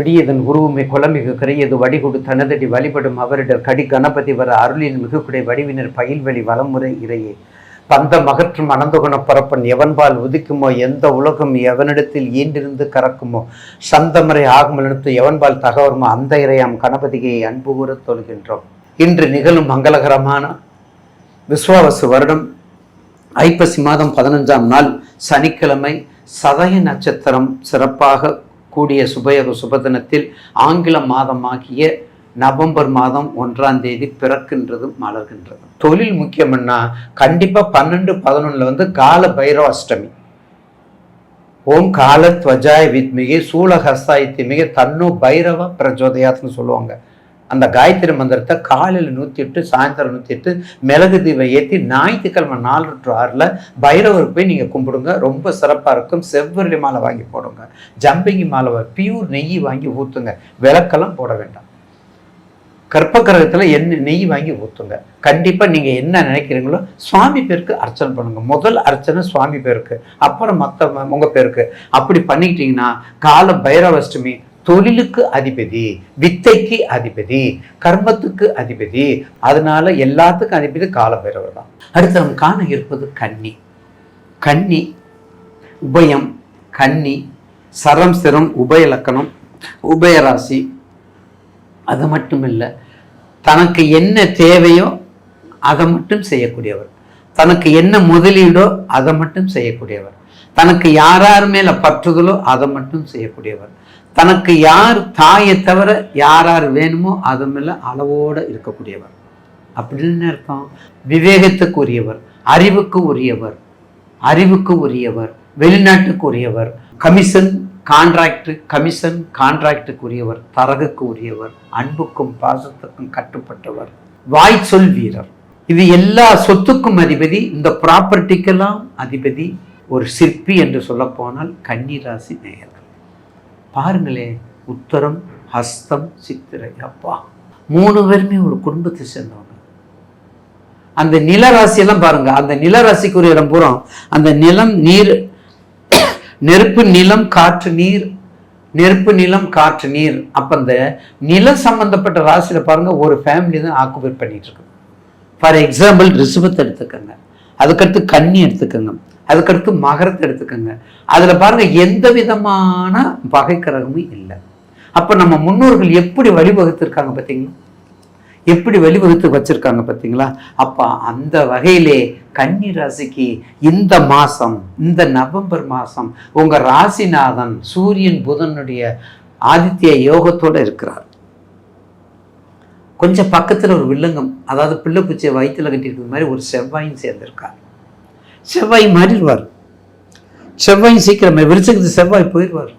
பிடியதன் உருவமே குலமிகு கரையது வடிகொடு தனதடி வழிபடும் அவரிடர் கடி கணபதி வர அருளின் மிகுக்குடை வடிவினர் பயில்வெளி வலமுறை இறையே. பந்த மகற்றும் அனந்தகுண பரப்பன் எவன்பால் உதிக்குமோ? எந்த உலகம் எவனிடத்தில் ஈண்டிருந்து கறக்குமோ? சந்தமறை ஆகமலெடுத்து எவன்பால் தகவருமோ? அந்த இறையாம் கணபதியை அன்பு கூறத் தொழுகின்றோம். இன்று நிகழும் மங்களகரமான விஸ்வாவசு வருடம் ஐப்பசி மாதம் பதினஞ்சாம் நாள் சனிக்கிழமை சதய நட்சத்திரம் சிறப்பாக கூடிய சுபயோக சுபதினத்தில் ஆங்கில மாதமாகிய நவம்பர் மாதம் ஒன்றாம் தேதி பிறக்கின்றதும் மலர்கின்றது. தொழில் முக்கியம்னா கண்டிப்பா பன்னெண்டு பதினொன்னுல வந்து கால பைரவ அஷ்டமி ஓம் கால துவஜாய வித்மிகை சூலஹஸ்தாய் திமிகை தன்னு பைரவ பிரஜோதயாத்னு சொல்லுவாங்க. அந்த காயத்ரி மந்திரத்தை காலையில் நூற்றி எட்டு சாயந்தரம் நூற்றி எட்டு மிளகு தீபம் ஏற்றி ஞாயிற்றுக்கிழமை நாலு டு ஆறில் பைரவருக்கு போய் நீங்கள் கும்பிடுங்க. ரொம்ப சிறப்பாக இருக்கும். செவ்வரளி மாலை வாங்கி போடுங்க. ஜம்பிங்கி மாலை பியூர் நெய் வாங்கி ஊற்றுங்க விளக்கெல்லாம் போட வேண்டாம். கற்பகிரகத்தில் எண்ணெய் நெய் வாங்கி ஊற்றுங்க கண்டிப்பாக நீங்கள் என்ன நினைக்கிறீங்களோ சுவாமி பேருக்கு அர்ச்சனை பண்ணுங்கள் முதல் அர்ச்சனை சுவாமி பேருக்கு. அப்புறம் மற்ற உங்கள் பேருக்கு. அப்படி பண்ணிக்கிட்டிங்கன்னா கால பைரவஷ்டமி தொழிலுக்கு அதிபதி வித்தைக்கு அதிபதி கர்மத்துக்கு அதிபதி. அதனால எல்லாத்துக்கும் அதிபதி கால தான். அடுத்து நம்ம காண இருப்பது கன்னி. கன்னி உபயம் கன்னி சரம் சிரம் உபயலக்கணம் உபயராசி அது மட்டும் இல்லை தனக்கு என்ன தேவையோ அதை மட்டும் செய்யக்கூடியவர். தனக்கு என்ன முதலீடோ அதை மட்டும் செய்யக்கூடியவர். தனக்கு யார் யார் மேல பற்றுதலோ அதை மட்டும் செய்யக்கூடியவர். தனக்கு யார் தாயை தவிர யார் யார் வேணுமோ அது மேலே அளவோடு இருக்கக்கூடியவர். அப்படின்னு அர்த்தம். விவேகத்துக்கு உரியவர் அறிவுக்கு உரியவர் அறிவுக்கு உரியவர் வெளிநாட்டுக்கு உரியவர் கமிஷன் கான்ட்ராக்டு கமிஷன் கான்ட்ராக்டுக்கு உரியவர் தரகுக்கு உரியவர் அன்புக்கும் பாசத்துக்கும் கட்டுப்பட்டவர் வாய் சொல் வீரர். இது எல்லா சொத்துக்கும் அதிபதி இந்த ப்ராப்பர்ட்டிக்கெல்லாம் அதிபதி ஒரு சிற்பி என்று சொல்ல போனால் கன்னிராசி நேயர் பாருங்களே உத்தரம் ஹஸ்தம் சித்திரை. அப்பா மூணு பேருமே ஒரு குடும்பத்தை சேர்ந்தவங்க. அந்த நிலராசியெல்லாம் பாருங்க அந்த நிலராசிக்குரிய இடம் பூரா அந்த நிலம் நீர் நெருப்பு நிலம் காற்று நீர் நெருப்பு நிலம் காற்று நீர். அப்போ அந்த நிலம் சம்பந்தப்பட்ட ராசியில் பாருங்க ஒரு ஃபேமிலி தான் ஆக்குபை பண்ணிட்டு இருக்கு. ஃபார் எக்ஸாம்பிள் ரிசபத்தை எடுத்துக்கோங்க. அதுக்கடுத்து கன்னி எடுத்துக்கோங்க. அதுக்கடுத்து மகரத்தை எடுத்துக்கோங்க. அதில் பாருங்க எந்த விதமான பகை இல்லை. அப்போ நம்ம முன்னோர்கள் எப்படி வழிவகுத்திருக்காங்க பார்த்தீங்களா? எப்படி வழிவகுத்து வச்சுருக்காங்க பார்த்தீங்களா? அப்போ அந்த வகையிலே கன்னி ராசிக்கு இந்த மாதம் இந்த நவம்பர் மாதம் உங்கள் ராசிநாதன் சூரியன் புதனுடைய ஆதித்ய யோகத்தோட இருக்கிறார். கொஞ்சம் பக்கத்தில் ஒரு வில்லங்கம் அதாவது பிள்ளைப்பூச்சியை வயிற்றுல கட்டியிருக்கிற மாதிரி ஒரு செவ்வாயும் சேர்ந்திருக்கார். செவ்வாய் மாறிடுவார். செவ்வாய் சீக்கிரமே விருச்சகத்து செவ்வாய் போயிடுவார்.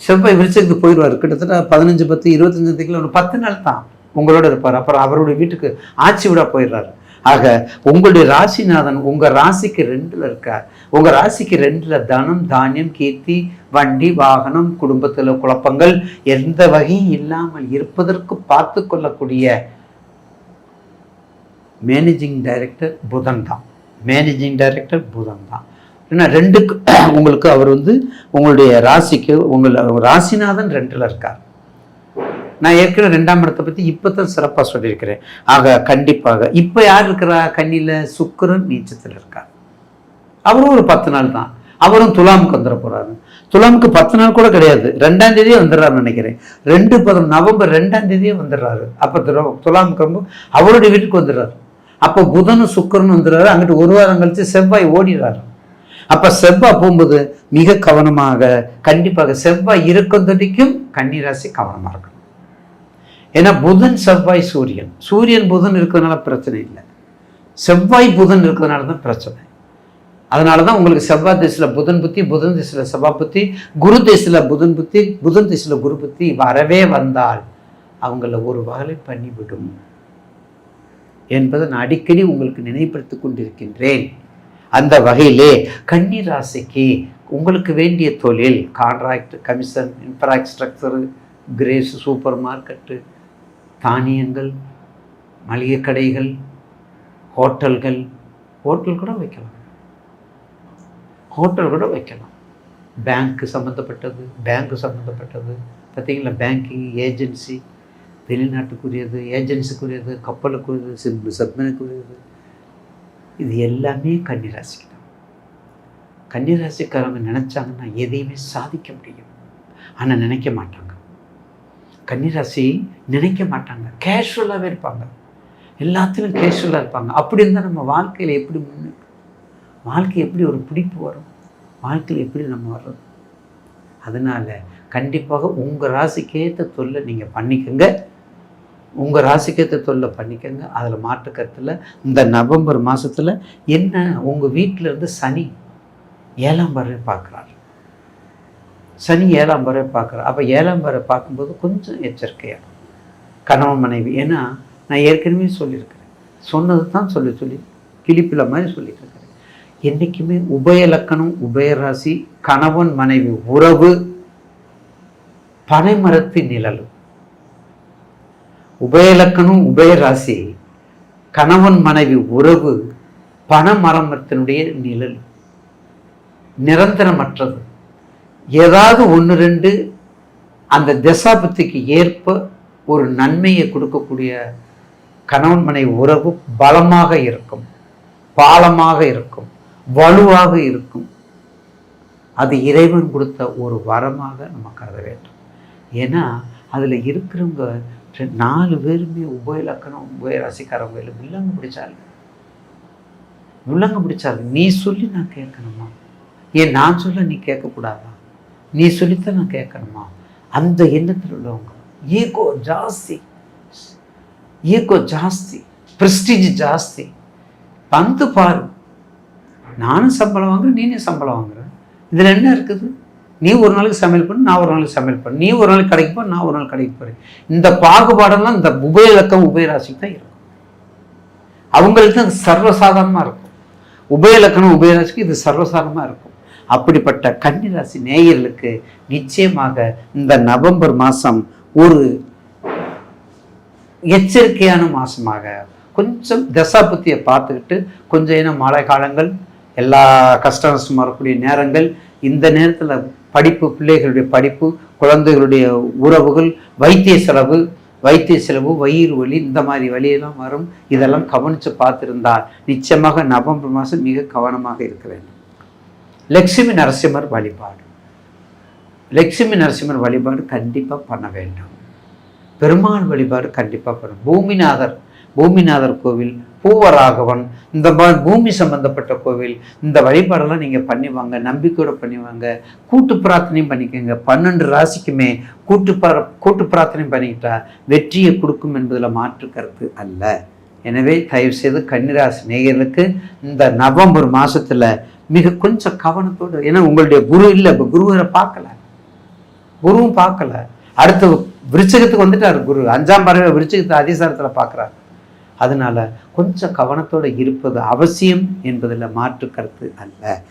செவ்வாய் விருச்சகத்துக்கு போயிடுவார். கிட்டத்தட்ட பதினஞ்சு பத்து இருபத்தஞ்சு தேதிக்குள்ள ஒரு பத்து நாள் தான் உங்களோட இருப்பார். அப்புறம் அவருடைய வீட்டுக்கு ஆட்சி விட போயிடுறாரு. ஆக உங்களுடைய ராசிநாதன் உங்க ராசிக்கு ரெண்டுல இருக்கார். உங்க ராசிக்கு ரெண்டுல தனம் தானியம் கீர்த்தி வண்டி வாகனம் குடும்பத்துல குழப்பங்கள் எந்த வகையும் இல்லாமல் இருப்பதற்கு பார்த்து கொள்ளக்கூடிய மேனேஜிங் டைரக்டர் புதன் தான் மேனேஜிங் டைரக்டர் புதன் தான் ஏன்னா ரெண்டுக்கு உங்களுக்கு அவர் வந்து உங்களுடைய ராசிக்கு உங்களை ராசிநாதன் ரெண்டில் இருக்கார். நான் ஏற்கனவே ரெண்டாம் இடத்தை பற்றி இப்போ தான் சிறப்பாக சொல்லியிருக்கிறேன். ஆக கண்டிப்பாக இப்போ யார் இருக்கிறா? கண்ணியில் சுக்கரன் நீச்சத்தில் இருக்கார். அவரும் ஒரு பத்து நாள் தான். அவரும் துலாமுக்கு வந்துட போறாரு. துலாமுக்கு பத்து நாள் கூட கிடையாது. ரெண்டாம் தேதியே வந்துடுறாருன்னு நினைக்கிறேன். ரெண்டு பதம் நவம்பர் ரெண்டாம் தேதியே வந்துடுறாரு. அப்போ துலா- துலாமுக்கு ரொம்ப அவருடைய வீட்டுக்கு வந்துடுறாரு. அப்போ புதனும் சுக்கிரனும் வந்துடுறாரு. அங்கிட்டு ஒரு வாரம் கழித்து செவ்வாய் ஓடிடுறாரு. அப்போ செவ்வாய் போகும்போது மிக கவனமாக கண்டிப்பாக செவ்வாய் இருக்கும் தொட்டிக்கும் கன்னிராசி கவனமாக இருக்கணும். ஏன்னா புதன் செவ்வாய் சூரியன். சூரியன் புதன் இருக்கிறதுனால பிரச்சனை இல்லை. செவ்வாய் புதன் இருக்கிறதுனால தான் பிரச்சனை. அதனால தான் உங்களுக்கு செவ்வாய் திசையில் புதன் புத்தி புதன் திசையில் செவ்வாய் புத்தி குரு திசையில் புதன் புத்தி புதன் திசையில் குரு புத்தி வரவே வந்தால் அவங்கள ஒரு வகலை பண்ணிவிடும். என்பதை நான் அடிக்கடி உங்களுக்கு நினைப்படுத்திக் கொண்டிருக்கின்றேன். அந்த வகையிலே கன்னி ராசிக்கு உங்களுக்கு வேண்டிய தொழில் கான்ட்ராக்ட் கமிஷன் இன்ஃப்ராஸ்ட்ரக்சரு கிரேஸ் சூப்பர் மார்க்கெட்டு தானியங்கள் மளிகை கடைகள் ஹோட்டல்கள் ஹோட்டல் கூட வைக்கலாம். ஹோட்டல் கூட வைக்கலாம். பேங்க்கு சம்மந்தப்பட்டது பேங்க்கு சம்மந்தப்பட்டது பார்த்திங்களா? பேங்கிங் ஏஜென்சி வெளிநாட்டுக்குரியது ஏஜென்சிக்குரியது கப்பலுக்குரியது சிம்பு சப்மனுக்குரியது இது எல்லாமே கன்னிராசிக்கு தான் கன்னிராசிக்காரங்க நினச்சாங்கன்னா எதையுமே சாதிக்க முடியும். ஆனால் நினைக்க மாட்டாங்க. கன்னிராசி நினைக்க மாட்டாங்க. கேஷுவலாகவே இருப்பாங்க. எல்லாத்துலையும் கேஷுவலாக இருப்பாங்க. அப்படி இருந்தால் நம்ம வாழ்க்கையில் எப்படி முன்னே வாழ்க்கை எப்படி ஒரு பிடிப்பு வரும்? வாழ்க்கையில் எப்படி நம்ம வர்றது? அதனால் கண்டிப்பாக உங்கள் ராசிக்கேற்ற தொல்லை நீங்கள் பண்ணிக்கோங்க. உங்கள் ராசிக்கேற்ற தொல்லை பண்ணிக்கோங்க. அதில் மாற்று கருத்தில் இந்த நவம்பர் மாதத்தில் என்ன உங்கள் வீட்டில் இருந்து சனி ஏழாம் வரை பார்க்குறாரு. சனி ஏழாம் வரை பார்க்குறாரு. அப்போ ஏழாம் வரை பார்க்கும்போது கொஞ்சம் எச்சரிக்கையாக கணவன் மனைவி ஏன்னா நான் ஏற்கனவே சொல்லியிருக்கிறேன். சொன்னது தான் சொல்லி சொல்லி கிளிப்பில் மாதிரி சொல்லிட்டு இருக்கிறேன் என்றைக்குமே உபயலக்கணம் உபயராசி கணவன் மனைவி உறவு பனைமரத்தின் நிழலும் உபயலக்கணம் உபயராசி கணவன் மனைவி உறவு பணமரமத்தினுடைய நிழல் நிரந்தரமற்றது. ஏதாவது ஒன்று ரெண்டு அந்த தசாபத்திக்கு ஏற்ப ஒரு நன்மையை கொடுக்கக்கூடிய கணவன் மனைவி உறவு பலமாக இருக்கும் பாலமாக இருக்கும் வலுவாக இருக்கும். அது இறைவன் கொடுத்த ஒரு வரமாக நம்ம கருத வேண்டும். ஏன்னா அதில் இருக்கிறவங்க நாலு பேருமே உபயலக்கணம் உபயராசிக்காரவங்க இல்லை வில்லங்க பிடிச்சாங்க வில்லங்க பிடிச்சாங்க நீ சொல்லி நான் கேட்கணுமா? ஏன் நான் சொல்ல நீ கேட்கக்கூடாதா? நீ சொல்லித்தான் நான் கேட்கணுமா? அந்த எண்ணத்தில் உள்ளவங்க. ஈகோ ஜாஸ்தி. ஈகோ ஜாஸ்தி. ப்ரெஸ்டீஜ் ஜாஸ்தி. வந்து பாரு. நானும் சம்பளம் வாங்குறேன் நீனும் சம்பளம் வாங்குற. இதில் என்ன இருக்குது? நீ ஒரு நாளைக்கு சமையல் பண்ணு நான் ஒரு நாளைக்கு சமையல் பண்ணு. நீ ஒரு நாளைக்கு கடைக்கு போ நான் ஒரு நாள் கடைக்கு போகிறேன் இந்த பாகுபாடெல்லாம் இந்த உபயலக்கம் உபயராசிக்கு தான் இருக்கும். அவங்களுக்கு தான் அது சர்வசாதாரணமாக இருக்கும். உபயலக்கணம் உபயராசிக்கு இது சர்வசாதாரணமாக இருக்கும். அப்படிப்பட்ட கன்னிராசி நேயர்களுக்கு நிச்சயமாக இந்த நவம்பர் மாதம் ஒரு எச்சரிக்கையான மாதமாக கொஞ்சம் தசாபத்தியை பார்த்துக்கிட்டு கொஞ்சம் ஏன்னா மழை காலங்கள் எல்லா கஷ்ட வரக்கூடிய நேரங்கள் இந்த நேரத்தில் படிப்பு பிள்ளைகளுடைய படிப்பு குழந்தைகளுடைய உறவுகள் வைத்திய செலவு வைத்திய செலவு வயிறு வலி இந்த மாதிரி வழியெல்லாம் வரும். இதெல்லாம் கவனித்து பார்த்துருந்தால் நிச்சயமாக நவம்பர் மாதம் மிக கவனமாக இருக்க வேண்டும். லக்ஷ்மி நரசிம்மர் வழிபாடு. லக்ஷ்மி நரசிம்மர் வழிபாடு கண்டிப்பாக பண்ண வேண்டும். பெருமாள் வழிபாடு கண்டிப்பாக பண்ணணும் பூமிநாதர் பூமிநாதர் கோவில் பூவராகவன் இந்த மாதிரி பூமி சம்பந்தப்பட்ட கோவில் இந்த வழிபாடெல்லாம் நீங்கள் பண்ணிவாங்க நம்பிக்கையோட பண்ணிவாங்க. கூட்டு பிரார்த்தனையும் பண்ணிக்கோங்க. பன்னெண்டு ராசிக்குமே கூட்டு பிர கூட்டு பிரார்த்தனையும் பண்ணிக்கிட்டா வெற்றியை கொடுக்கும் என்பதில் மாற்று கருத்து அல்ல. எனவே தயவு செய்து கன்னிராசி நேயர்களுக்கு இந்த நவம்பர் மாதத்தில் மிக கொஞ்சம் கவனத்தோடு ஏன்னா உங்களுடைய குரு இல்லை இப்போ குருவரை பார்க்கல. குருவும் பார்க்கல. அடுத்து விருச்சகத்துக்கு வந்துட்டார் குரு. அஞ்சாம் பறவை விருச்சகத்தை அதிசாரத்தில் பார்க்குறாரு அதனால் கொஞ்சம் கவனத்தோடு இருப்பது அவசியம் என்பதில் மாற்று கருத்து அல்ல.